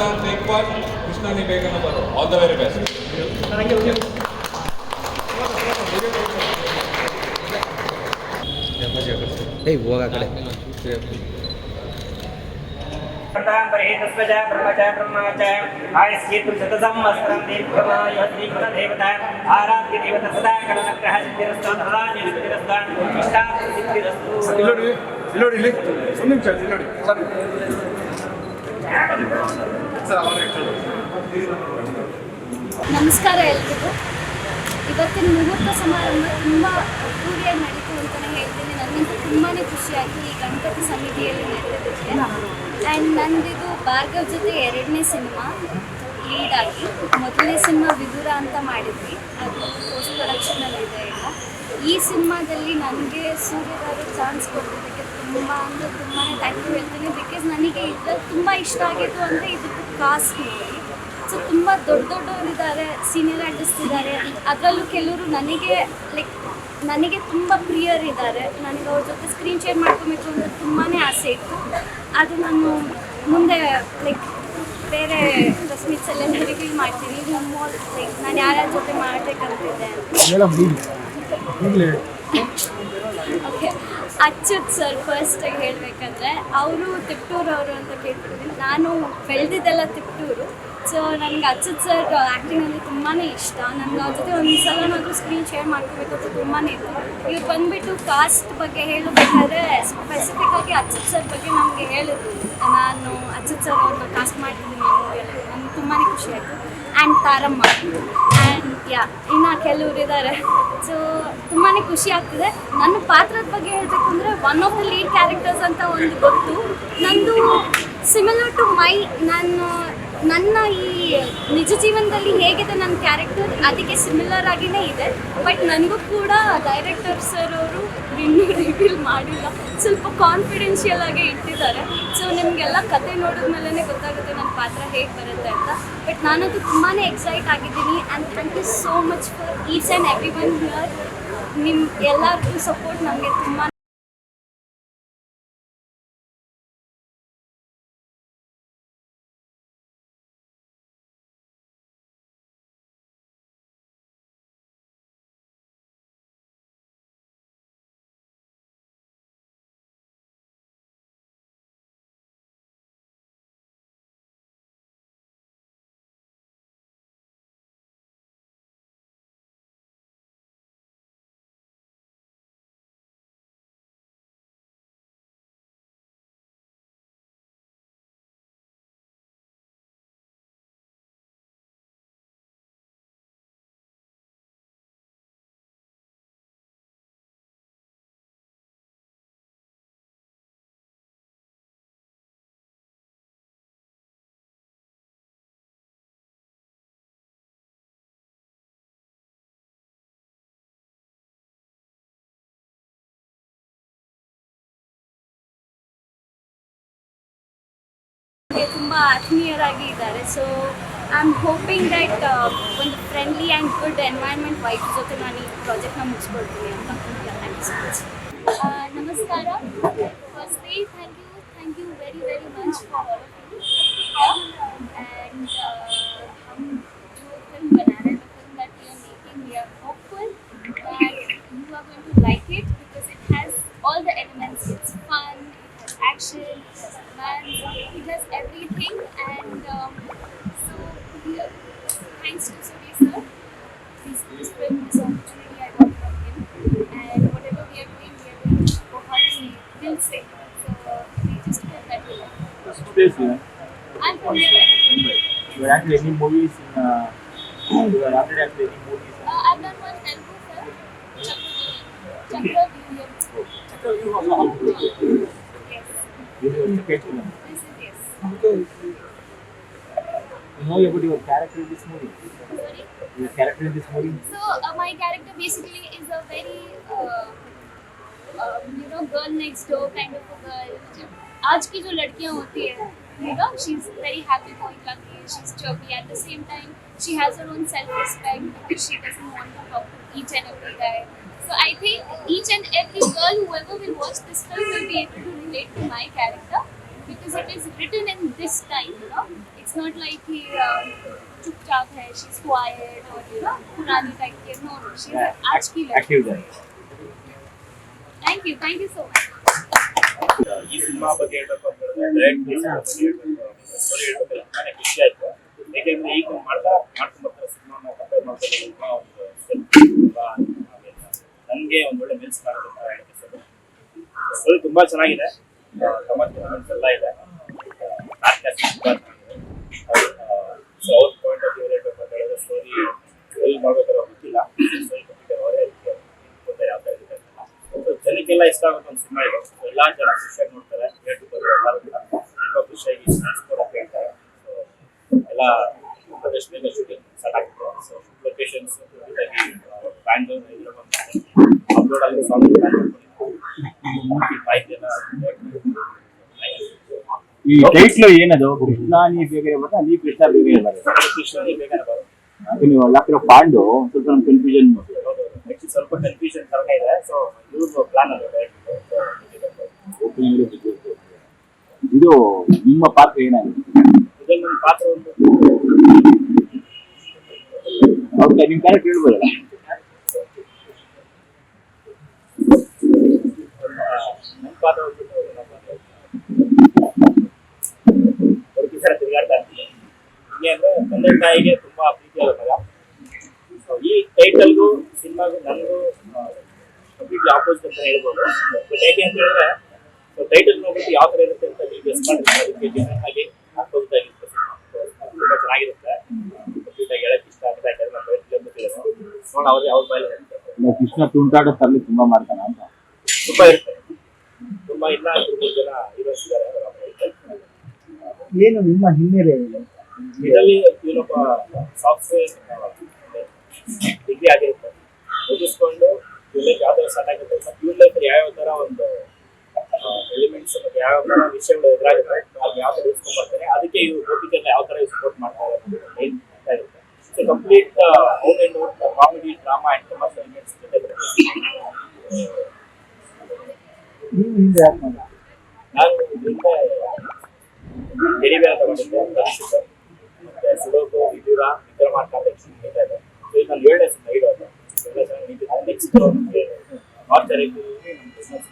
time, take part. Krishnani Vivekananda, all the very best. Thank you. Hey, ಹೋಗ ಕಡೆ ಪ್ರತಾಂಬರೇ ತಸ್ವಜ ಬ್ರಹ್ಮಜ ಬ್ರಹ್ಮಚ ಆಯಸ್ಕೇತು ಶತಸಂವತ್ಸರಂ ದೀರ್ಘಮಾಯೋ ಶ್ರೀಕೃತ ದೇವತಾ ಆರಾಧ್ಯ ದೇವತ ಸದಾ ಕಲನಗ್ರಹ ಸಿದ್ಧಿರಸ್ತು ಇಲ್ಲಿ ನೋಡಿ ನೋಡಿ ಒಂದು ನಿಮಿಷ ಇಲ್ಲಿ ನೋಡಿ ಸರಿ ನಮಸ್ಕಾರ ಎಲ್ರಿಗೂ. ಇವತ್ತಿನ ಮುಹೂರ್ತ ಸಮಾರಂಭ ತುಂಬ ಅದ್ದೂರಿಯಾಗಿ ನಡೀತು ಅಂತಲೇ ಹೇಳ್ತೀನಿ. ನನಗಂತೂ ತುಂಬಾ ಖುಷಿಯಾಗಿ ಈ ಗಣಪತಿ ಸಮಿತಿಯಲ್ಲಿ ನಡೆದಿದ್ದಕ್ಕೆ ಆ್ಯಂಡ್ ನಂದಿದು ಭಾರ್ಗವ್ ಜೊತೆ ಎರಡನೇ ಸಿನಿಮಾ ಲೀಡ್ ಆಗಿ, ಮೊದಲನೇ ಸಿನಿಮಾ ವಿದುರ ಅಂತ ಮಾಡಿದ್ವಿ. ಅದು ಪೋಸ್ಟ್ ಪ್ರೊಡಕ್ಷನಲ್ಲಿದೆ ಈಗ. ಈ ಸಿನಿಮಾದಲ್ಲಿ ನನಗೆ ಸೂರ್ಯದವರು ಚಾನ್ಸ್ ಕೊಟ್ಟಿದ್ದಕ್ಕೆ ತುಂಬ ಅಂದರೆ ತುಂಬಾ ಥ್ಯಾಂಕ್ ಯು ಹೇಳ್ತೀನಿ. ಬಿಕಾಸ್ ನನಗೆ ಇದ್ರಲ್ಲಿ ತುಂಬ ಇಷ್ಟ ಆಗಿತ್ತು ಅಂದರೆ ಇದಕ್ಕೆ ಕಾಸ್ಟ್ ನೋಡಿ. ಸೊ ತುಂಬ ದೊಡ್ಡ ದೊಡ್ಡವರಿದ್ದಾರೆ ಸೀನಿಯರ್ ಆರ್ಟಿಸ್ಟ್ ಇದ್ದಾರೆ. ಅದರಲ್ಲೂ ಕೆಲವರು ನನಗೆ ಲೈಕ್ ನನಗೆ ತುಂಬ ಪ್ರಿಯರಿದ್ದಾರೆ ನನಗೆ ಅವ್ರ ಜೊತೆ ಸ್ಕ್ರೀನ್ ಶೇರ್ ಮಾಡ್ಕೊಬೇಕು ಅಂದರೆ ತುಂಬಾ ಆಸೆ ಇತ್ತು. ಅದು ನಾನು ಮುಂದೆ ಲೈಕ್ ಬೇರೆ ಎಲ್ಲ ರಿವೀಲ್ ಮಾಡ್ತೀನಿ. ಇದು ನಮ್ಮ ಲೈಕ್ ನಾನು ಯಾರ್ಯಾರ ಜೊತೆ ಮಾಡಬೇಕಂತಿದ್ದೆ ಓಕೆ ಅಚ್ಯುತ್ ಸರ್ ಫಸ್ಟ್ ಹೇಳಬೇಕಂದ್ರೆ ಅವರು ತಿಪ್ಟೂರವರು ಅಂತ ಕೇಳ್ತಿದ್ದೀನಿ ನಾನು ಬೆಳೆದಿದ್ದೆಲ್ಲ ತಿಪ್ಟೂರು ಸೊ ನನಗೆ ಅಚ್ಯುತ್ ಸರ್ ಆ್ಯಕ್ಟಿಂಗ್ ಅಂದರೆ ತುಂಬಾ ಇಷ್ಟ. ನನಗೆ ಅವ್ರ ಜೊತೆ ಒಂದು ಸಲನಾದರೂ ಸ್ಕ್ರೀನ್ ಶೇರ್ ಮಾಡ್ಕೋಬೇಕು ಅಂತ ತುಂಬಾ ಇತ್ತು. ಇವ್ರು ಬಂದುಬಿಟ್ಟು ಕಾಸ್ಟ್ ಬಗ್ಗೆ ಹೇಳಬೇಕಾದ್ರೆ ಸ್ಪೆಸಿಫಿಕ್ ಆಗಿ ಅಚ್ಯುತ್ ಸರ್ ಬಗ್ಗೆ ನಮಗೆ ಹೇಳಿದ್ರು. ನಾನು ಅಚ್ಯುತ್ ಸರ್ ಅವ್ರನ್ನ ಕಾಸ್ಟ್ ಮಾಡಿದ್ದೀನಿ ನನಗೆ ತುಂಬಾ ಖುಷಿ ಆಯಿತು. ಆ್ಯಂಡ್ ತಾರಮ್ಮ. ಆ್ಯಂಡ್ ಯಾ ಇನ್ನು ಕೆಲವ್ರು ಇದ್ದಾರೆ ಸೊ ತುಂಬಾ ಖುಷಿ ಆಗ್ತಿದೆ. ನನ್ನ ಪಾತ್ರದ ಬಗ್ಗೆ ಹೇಳಬೇಕು ಅಂದರೆ one of the lead characters ಅಂತ ಒಂದು ಗೊತ್ತು. ನಂದು ಸಿಮಿಲರ್ ಟು ಮೈ ನಾನು ನನ್ನ ಈ ನಿಜ ಜೀವನದಲ್ಲಿ ಹೇಗಿದೆ ನನ್ನ ಕ್ಯಾರೆಕ್ಟರ್ ಅದಕ್ಕೆ ಸಿಮಿಲರ್ ಆಗಿನೇ ಇದೆ. ಬಟ್ ನನಗೂ ಕೂಡ ಡೈರೆಕ್ಟರ್ ಸರ್ ಅವರು ಇನ್ನೂ ರಿವೀಲ್ ಮಾಡಿಲ್ಲ. ಸ್ವಲ್ಪ ಕಾನ್ಫಿಡೆನ್ಷಿಯಲ್ ಆಗಿ ಇಟ್ಟಿದ್ದಾರೆ. ಸೊ ನಿಮಗೆಲ್ಲ ಕತೆ ನೋಡಿದ್ಮೇಲೆ ಗೊತ್ತಾಗುತ್ತೆ ನನ್ನ ಪಾತ್ರ ಹೇಗೆ ಬರುತ್ತೆ ಅಂತ. ಬಟ್ ನಾನದು ತುಂಬಾ ಎಕ್ಸೈಟ್ ಆಗಿದ್ದೀನಿ and thank you so much for each and every one here ನಿಮ್ಮ ಎಲ್ಲರಿಗೂ ಸಪೋರ್ಟ್ ನನಗೆ ತುಂಬ ತುಂಬ ಆತ್ಮೀಯರಾಗಿ ಇದ್ದಾರೆ so I am hoping that ಒಂದು friendly and good environment wife ಜೊತೆ ನಾನು ಈ ಪ್ರಾಜೆಕ್ಟ್ನ ಮುಗಿಸ್ಕೊಡ್ತೀನಿ ಅಂತ ಥ್ಯಾಂಕ್ ಯು ಸೊ ಮಚ್ ನಮಸ್ಕಾರ firstly thank you thank you very very much for and हम जो फिल्म बना रहे हैं the film that we are making we are hopeful that you are going to like it because it has all the elements it's fun it has action it has romance it place you are? I'm from Mumbai. You are acting any movies in uh, you are after acting any movies Uh, I've done one Telugu film, Chakra Villiam. Yes. you are second film. This is yes. You know about your character in this movie? Sorry. Your character in this movie? So uh, my character basically is a very, uh, uh, you know, girl next door kind of a girl. आज की जो लड़कियाँ होती है you know she's very happy going lucky she's chirpy at the same time she has her own self-respect because she doesn't want to talk to each and every guy so i think each and every girl whoever will watch this film will be able to relate to my character because it is written in this time you know it's not like he chup chap hai she's quiet or you know purani type ki no no she's aaj ki lady thank you thank you so much ಈ cinema ಬಗ್ಗೆ ಹೇಳ್ಬೇಕು ಅಂತಂದ್ರೆ direct story ಹೇಳ್ಬೇಕಲ್ಲ ತುಂಬಾನೇ ಖುಷಿ ಆಯ್ತು ಯಾಕೆಂದ್ರೆ ಈಗ ಮಾಡ್ತಾ ಮಾಡ್ಕೊಂಡು ಬರ್ತಾರೆ ಸಿನಿಮಾ ಕಂಪೇರ್ ಮಾಡ್ತಾರೆ ತುಂಬಾ ಒಂದು ತುಂಬಾ ನನಗೆ ಒಂದು ಒಳ್ಳೆ ಮೆಲ್ಸ್ ಕಾಣುತ್ತೆ ಅಂತ ಹೇಳ್ತೀನಿ ಸರ್ ಸ್ಟೋರಿ ತುಂಬಾ ಚೆನ್ನಾಗಿದೆ ಕಮರ್ಷಿಯಲ್ ಎಲ್ಲ ಇದೆ ಸೊ ಅವ್ರ ಪಾಯಿಂಟ್ ಆಫ್ ವ್ಯೂ ಹೇಳ್ಬೇಕು ಅಂತ ಹೇಳಿದ್ರೆ ಸ್ಟೋರಿ ಎಲ್ಲಿ ಮಾಡ್ಬೇಕಾದ್ರೆ ಗೊತ್ತಿಲ್ಲ ಸ್ಟೋರಿ ಕಂಪ್ಲೀಟ್ ಅವರೇ ಗೊತ್ತಿಲ್ಲ ಯಾವ ಥರ ಇದೆ ಅಂತ. So, ಜನಕ್ಕೆಲ್ಲ ಇಷ್ಟ ಆಗುತ್ತೆ ಒಂದು ಸಿನಿಮಾ ಇದು ಎಲ್ಲಾ ಜನ ಖುಷಿಯಾಗಿ ನೋಡ್ತಾರೆ ತುಂಬಾ ಖುಷಿಯಾಗಿ ನೆನೆಸ್ಕೊಳಕ್ಕೆ ಹೇಳ್ತಾರೆ So, ಎಲ್ಲ ಪ್ರದೇಶದಿಂದ ಬೇಗ ಶೂಟಿಂಗ್ ಸ್ಟಾರ್ಟ್ ಆಗ್ತದೆ so locations Bangalore Hyderabad upload ಆಗಿ ಸಾಂಗ್ ಬೈಕ್ ಎಲ್ಲ ಈ ಟೈಟ್ಲು ಏನದು? ಕೃಷ್ಣಾನಿ ಬೇಗ ಬರ್ತಾ ನೀ ಕೃಷ್ಣ ಬೇಗ ಬರ್ತಾರೆ ಕೃಷ್ಣಾನಿ ಬರುತ್ತೆ ಅದು ನೀವು ಹಾಕಿರೋ ಪಾಂಡು ಸ್ವಲ್ಪ ಕನ್ಫ್ಯೂಷನ್ ಸ್ವಲ್ಪ ಕನ್ಫ್ಯೂಷನ್ ತರನೇ ಇದೆ. ಸೊ ಇವ್ರದ್ದು ಪ್ಲಾನ್ ಆಗುತ್ತೆ ಇದು ನಿಮ್ಮ ಪಾತ್ರ ಏನಾಗಿದೆ? ಇದರಲ್ಲಿ ನನ್ನ ಪಾತ್ರ ಒಂದು ಅವ್ರ ನಿಮ್ ಕ್ಯಾರೆಕ್ಟರ್ ಹೇಳ್ಬೋದಲ್ಲ? ನನ್ನ ಪಾತ್ರ ಬಂದ್ಬಿಟ್ಟು ನಮ್ಮ ಹುಡುಗಿ ಸರ ತಿರುಗಾಡ್ತಾ ಇರ್ತೀನಿ ಹಿಂಗೆ ಅಂದ್ರೆ ತಂದೆ ತಾಯಿಗೆ ತುಂಬಾ ಪ್ರೀತಿಯಾದ ಮಗ ಸೊ ಈ ಟೈಟಲ್ಗೂ ಸಿನಿಮಾಗೂ ನನಗೂ ಕಂಪ್ಲೀಟ್ಲಿ ಆಪೋಸಿಟ್ ಅಂತ ಹೇಳ್ಬೋದು. ಬಟ್ ಯಾಕೆ ಅಂತ ಹೇಳಿದ್ರೆ ಸೊ ಟೈಟಲ್ ನೋಡ್ಬಿಟ್ಟು ಯಾವ ಥರ ಇರುತ್ತೆ ಅಂತ ನೀವು ಗೆಸ್ ಮಾಡಿದ್ರೆ ಅದಕ್ಕೆ ಡಿಫ್ರೆಂಟ್ ಆಗಿ ಆಗಿರುತ್ತೆ ತುಂಬಾ ಚೆನ್ನಾಗಿರುತ್ತೆ. ಹೇಳಕ್ ಇಷ್ಟ ಆಗ್ತಾ ಇದ್ದಾರೆ ನಮ್ಮ ನೋಡ ಅವ್ರಿಗೆ ಅವ್ರ ಇಲ್ಲ, ಕೃಷ್ಣ ತುಂಟಾಟ ತರಲಿ ತುಂಬಾ ಮಾಡ್ತಾನ ಅಂತ. ತುಂಬಾ ಇರುತ್ತೆ. ತುಂಬಾ ಇಲ್ಲ ಮೂರು ಜನ ಹೀರೋಸ್ ಇದ್ದಾರೆ. ಏನು ನಿಮ್ಮ ಹಿನ್ನೆಲೆ ಇದೆ? ಇದರಲ್ಲಿ ಇವನೊಬ್ಬ ಸಾಫ್ಟ್ವೇರ್ ಡಿಗ್ರಿ ಆಗಿರುತ್ತೆ. ಮುಗಿಸ್ಕೊಂಡು ಇವ್ರ ಲೈಫ್ ಯಾವ ಥರ ಸ್ಟಾರ್ಟ್ ಆಗುತ್ತೆ ಮತ್ತು ಇವ್ರ ಲೈಫ್ ಯಾವ್ಯಾವ ಥರ ಒಂದು ಎಲಿಮೆಂಟ್ಸ್ ಮತ್ತು ಯಾವ ಥರ ವಿಷಯಗಳು ಎದುರಾಗಿದೆ ಅದು ಯಾವ ಥರ ಯೂಸ್ಕೊಂಡು ಬರ್ತಾರೆ ಅದಕ್ಕೆ ಇವರು ಗೋಪಿಕೆಲ್ಲ ಯಾವ ಥರ ಸಪೋರ್ಟ್ ಮಾಡ್ತಾರೆ ಮೇನ್ ಇರುತ್ತೆ so complete own and own comedy drama and commercial elements ಜೊತೆ ನಾನು ಇದರಿಂದ ಗೆಡಿಬೇರೆ ತಗೊಂಡಿದ್ದೆ ಕಲಿಸಿದ್ದೆ ಮತ್ತು ಸುಡೋಕು, ವಿದೂರ ವಿಕ್ರಮಾರ್ಕ ಅಂತ ಎಕ್ಸ್ಪ್ಲೇನ್ ಹೇಳ್ತಾ ಇದ್ದೆ. ಇದು ಎಲ್ಲ ಚೆನ್ನಾಗಿ ನೆಕ್ಸ್ಟ್ ಆಚಾರ್ಯಕ್ಕೆ ನಮ್ಮ ಬಿಸ್ನೆಸ್